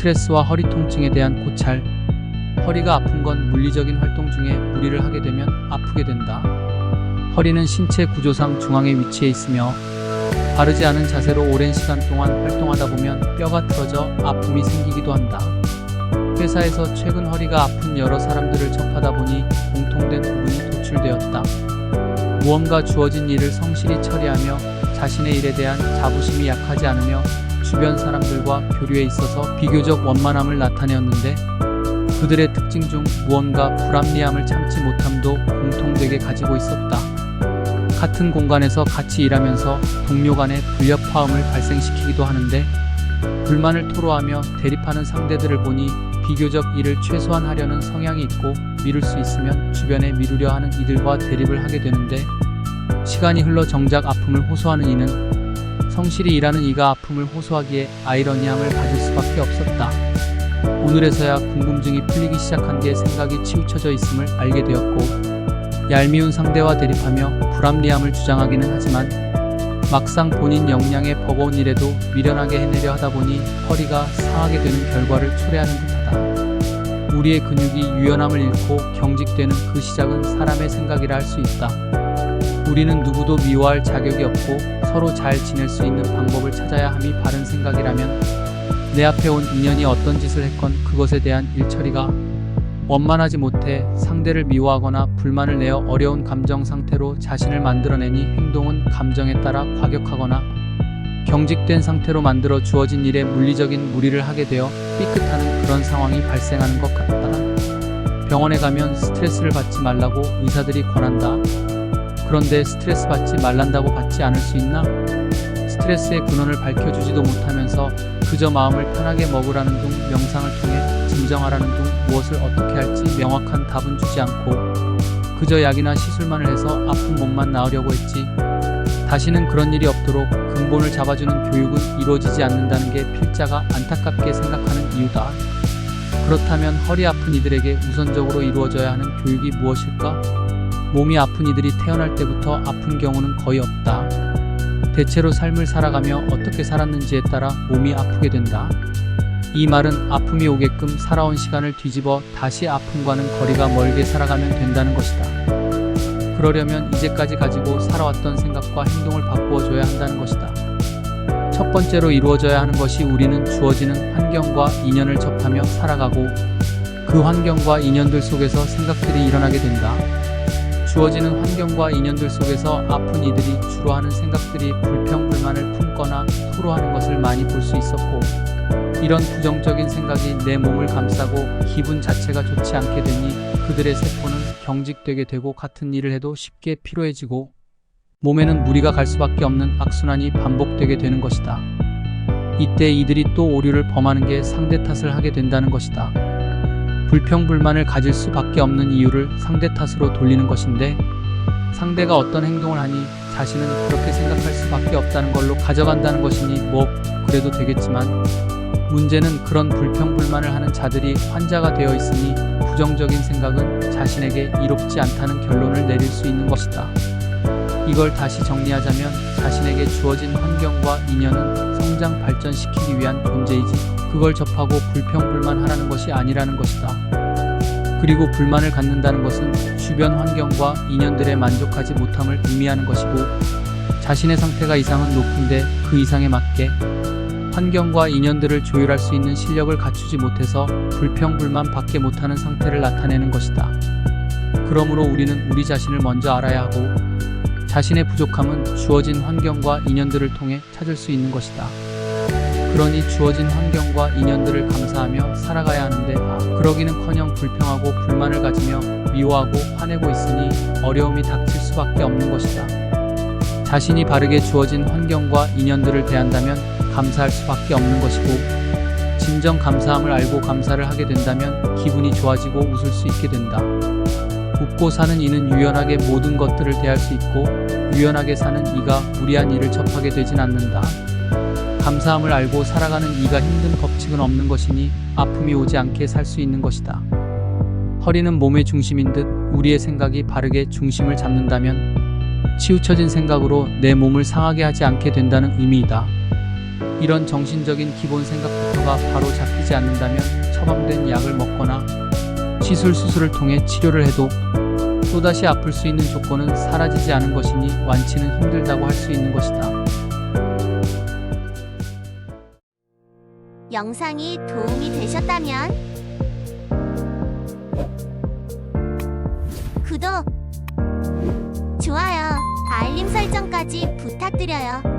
스트레스와 허리 통증에 대한 고찰. 허리가 아픈 건 물리적인 활동 중에 무리를 하게 되면 아프게 된다. 허리는 신체 구조상 중앙에 위치해 있으며 바르지 않은 자세로 오랜 시간 동안 활동하다 보면 뼈가 틀어져 아픔이 생기기도 한다. 회사에서 최근 허리가 아픈 여러 사람들을 접하다 보니 공통된 부분이 도출되었다. 무언가 주어진 일을 성실히 처리하며 자신의 일에 대한 자부심이 약하지 않으며 주변 사람들과 교류에 있어서 비교적 원만함을 나타내었는데 그들의 특징 중 무언가 불합리함을 참지 못함도 공통되게 가지고 있었다. 같은 공간에서 같이 일하면서 동료 간의 불협화음을 발생시키기도 하는데 불만을 토로하며 대립하는 상대들을 보니 비교적 이를 최소한 하려는 성향이 있고 미룰 수 있으면 주변에 미루려 하는 이들과 대립을 하게 되는데 시간이 흘러 정작 아픔을 호소하는 이는 성실히 일하는 이가 아픔을 호소하기에 아이러니함을 가질 수밖에 없었다. 오늘에서야 궁금증이 풀리기 시작한 게 생각이 치우쳐져 있음을 알게 되었고 얄미운 상대와 대립하며 불합리함을 주장하기는 하지만 막상 본인 역량에 버거운 일에도 미련하게 해내려 하다 보니 허리가 상하게 되는 결과를 초래하는 듯하다. 우리의 근육이 유연함을 잃고 경직되는 그 시작은 사람의 생각이라 할 수 있다. 우리는 누구도 미워할 자격이 없고 서로 잘 지낼 수 있는 방법을 찾아야 함이 바른 생각이라면 내 앞에 온 인연이 어떤 짓을 했건 그것에 대한 일처리가 원만하지 못해 상대를 미워하거나 불만을 내어 어려운 감정 상태로 자신을 만들어내니 행동은 감정에 따라 과격하거나 경직된 상태로 만들어 주어진 일에 물리적인 무리를 하게 되어 삐끗하는 그런 상황이 발생하는 것 같다. 병원에 가면 스트레스를 받지 말라고 의사들이 권한다. 그런데 스트레스 받지 말란다고 받지 않을 수 있나? 스트레스의 근원을 밝혀주지도 못하면서 그저 마음을 편하게 먹으라는 둥 명상을 통해 진정하라는 둥 무엇을 어떻게 할지 명확한 답은 주지 않고 그저 약이나 시술만을 해서 아픈 몸만 나으려고 했지 다시는 그런 일이 없도록 근본을 잡아주는 교육은 이루어지지 않는다는 게 필자가 안타깝게 생각하는 이유다. 그렇다면 허리 아픈 이들에게 우선적으로 이루어져야 하는 교육이 무엇일까? 몸이 아픈 이들이 태어날 때부터 아픈 경우는 거의 없다. 대체로 삶을 살아가며 어떻게 살았는지에 따라 몸이 아프게 된다. 이 말은 아픔이 오게끔 살아온 시간을 뒤집어 다시 아픔과는 거리가 멀게 살아가면 된다는 것이다. 그러려면 이제까지 가지고 살아왔던 생각과 행동을 바꾸어줘야 한다는 것이다. 첫 번째로 이루어져야 하는 것이 우리는 주어지는 환경과 인연을 접하며 살아가고 그 환경과 인연들 속에서 생각들이 일어나게 된다. 주어지는 환경과 인연들 속에서 아픈 이들이 주로 하는 생각들이 불평불만을 품거나 토로하는 것을 많이 볼 수 있었고 이런 부정적인 생각이 내 몸을 감싸고 기분 자체가 좋지 않게 되니 그들의 세포는 경직되게 되고 같은 일을 해도 쉽게 피로해지고 몸에는 무리가 갈 수밖에 없는 악순환이 반복되게 되는 것이다. 이때 이들이 또 오류를 범하는 게 상대 탓을 하게 된다는 것이다. 불평불만을 가질 수밖에 없는 이유를 상대 탓으로 돌리는 것인데 상대가 어떤 행동을 하니 자신은 그렇게 생각할 수밖에 없다는 걸로 가져간다는 것이니 뭐 그래도 되겠지만 문제는 그런 불평불만을 하는 자들이 환자가 되어 있으니 부정적인 생각은 자신에게 이롭지 않다는 결론을 내릴 수 있는 것이다. 이걸 다시 정리하자면 자신에게 주어진 환경과 인연은 성장 발전시키기 위한 존재이지 그걸 접하고 불평불만하라는 것이 아니라는 것이다. 그리고 불만을 갖는다는 것은 주변 환경과 인연들에 만족하지 못함을 의미하는 것이고 자신의 상태가 이상은 높은데 그 이상에 맞게 환경과 인연들을 조율할 수 있는 실력을 갖추지 못해서 불평불만 받게 못하는 상태를 나타내는 것이다. 그러므로 우리는 우리 자신을 먼저 알아야 하고 자신의 부족함은 주어진 환경과 인연들을 통해 찾을 수 있는 것이다. 그러니 주어진 환경과 인연들을 감사하며 살아가야 하는데 아, 그러기는커녕 불평하고 불만을 가지며 미워하고 화내고 있으니 어려움이 닥칠 수밖에 없는 것이다. 자신이 바르게 주어진 환경과 인연들을 대한다면 감사할 수밖에 없는 것이고 진정 감사함을 알고 감사를 하게 된다면 기분이 좋아지고 웃을 수 있게 된다. 웃고 사는 이는 유연하게 모든 것들을 대할 수 있고 유연하게 사는 이가 무리한 일을 접하게 되진 않는다. 감사함을 알고 살아가는 이가 힘든 법칙은 없는 것이니 아픔이 오지 않게 살 수 있는 것이다. 허리는 몸의 중심인 듯 우리의 생각이 바르게 중심을 잡는다면 치우쳐진 생각으로 내 몸을 상하게 하지 않게 된다는 의미이다. 이런 정신적인 기본 생각부터가 바로 잡히지 않는다면 처방된 약을 먹거나 시술 수술을 통해 치료를 해도 또다시 아플 수 있는 조건은 사라지지 않은 것이니 완치는 힘들다고 할 수 있는 것이다. 영상이 도움이 되셨다면 구독, 좋아요, 알림 설정까지 부탁드려요.